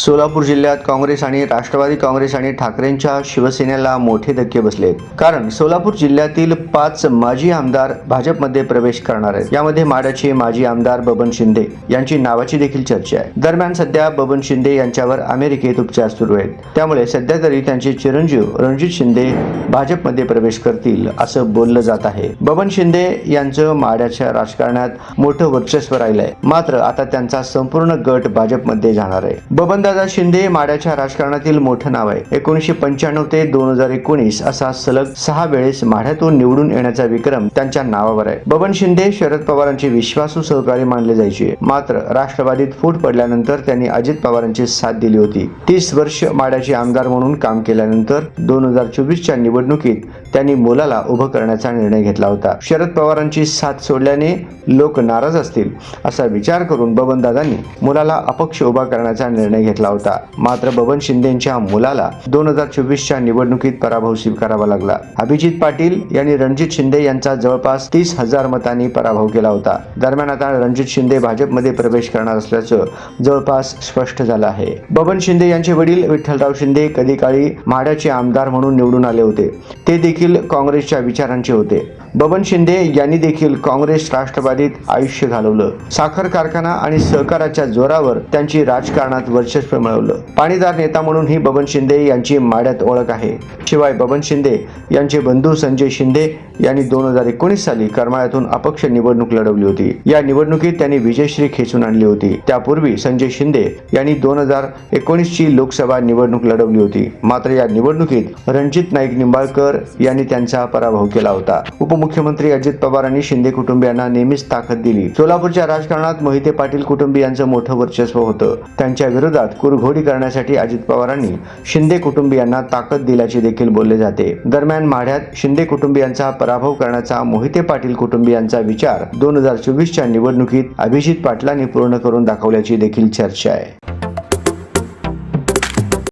सोलापूर जिल्ह्यात काँग्रेस आणि राष्ट्रवादी काँग्रेस आणि ठाकरेंच्या शिवसेनेला मोठे धक्के बसले. कारण सोलापूर जिल्ह्यातील पाच माजी आमदार भाजपमध्ये प्रवेश करणार आहेत. यामध्ये माड्याचे माजी आमदार बबन शिंदे यांची नावाची देखील चर्चा आहे. दरम्यान सध्या बबन शिंदे यांच्यावर अमेरिकेत उपचार सुरू आहेत. त्यामुळे सध्या तरी त्यांचे चिरंजीव रणजित शिंदे भाजपमध्ये प्रवेश करतील असं बोललं जात आहे. बबन शिंदे यांचं माड्याच्या राजकारणात मोठं वर्चस्व राहिलंय. मात्र आता त्यांचा संपूर्ण गट भाजपमध्ये जाणार आहे. बबन बबनदादा शिंदे माड्याच्या राजकारणातील मोठं नाव आहे. एकोणीसशे पंच्याण्णव ते दोन हजार एकोणीस असा सलग सहा वेळेस माढ्यातून निवडून येण्याचा विक्रम त्यांच्या नावावर आहे. बबन शिंदे शरद पवारांचे विश्वासू सहकारी मानले जायचे. मात्र राष्ट्रवादीत फूट पडल्यानंतर त्यांनी अजित पवारांची साथ दिली होती. तीस वर्ष माड्याचे आमदार म्हणून काम केल्यानंतर दोन हजार चोवीसच्या निवडणुकीत त्यांनी मुलाला उभं करण्याचा निर्णय घेतला होता. शरद पवारांची साथ सोडल्याने लोक नाराज असतील असा विचार करून बबनदादांनी मुलाला अपक्ष उभा करण्याचा निर्णय घेतला. होता. मात्र बबन शिंदेच्या मुलाला दोन हजार चोवीसच्या निवडणुकीत पराभव स्वीकारावा लागला. अभिजित पाटील यांनी रणजित शिंदे यांचा जवळपास तीस हजार मतांनी पराभव केला होता. दरम्यान आता रणजित शिंदे भाजपमध्ये प्रवेश करणार असल्याचं जवळपास स्पष्ट झालं आहे. बबन शिंदे यांचे वडील विठ्ठलराव शिंदे कधी काळी म्हाड्याचे आमदार म्हणून निवडून आले होते. ते देखील काँग्रेसच्या विचारांचे होते. बबन शिंदे यांनी देखील काँग्रेस राष्ट्रवादीत आयुष्य घालवलं. साखर कारखाना आणि सहकाराच्या जोरावर त्यांची राजकारणात वर्चस्व मिळवलं पाणीदार नेता म्हणून ही बबन शिंदे यांची माड्यात ओळख आहे. शिवाय बबन शिंदे यांचे बंधू संजय शिंदे यांनी दोन हजार एकोणीस साली करमाळ्यातून अपक्ष निवडणूक लढवली होती. या निवडणुकीत त्यांनी विजयश्री खेचून आणली होती. त्यापूर्वी संजय शिंदे यांनी दोन हजार एकोणीस ची लोकसभा निवडणूक लढवली होती. मात्र या निवडणुकीत रणजित नाईक निंबाळकर यांनी त्यांचा पराभव केला होता. उपमुख्यमंत्री अजित पवारांनी शिंदे कुटुंबियांना नेहमीच ताकद दिली. सोलापूरच्या राजकारणात मोहिते पाटील कुटुंबियांचं मोठं वर्चस्व होतं. त्यांच्या विरोधात कुरघोडी करण्यासाठी अजित पवारांनी शिंदे कुटुंबियांना ताकद दिल्याचे देखील बोलले जाते. दरम्यान माढ्यात शिंदे कुटुंबियांचा पराभव करण्याचा मोहिते पाटील कुटुंबियांचा विचार दोन हजार चोवीसच्या निवडणुकीत अभिजित पाटलांनी पूर्ण करून दाखवल्याची देखील चर्चा आहे.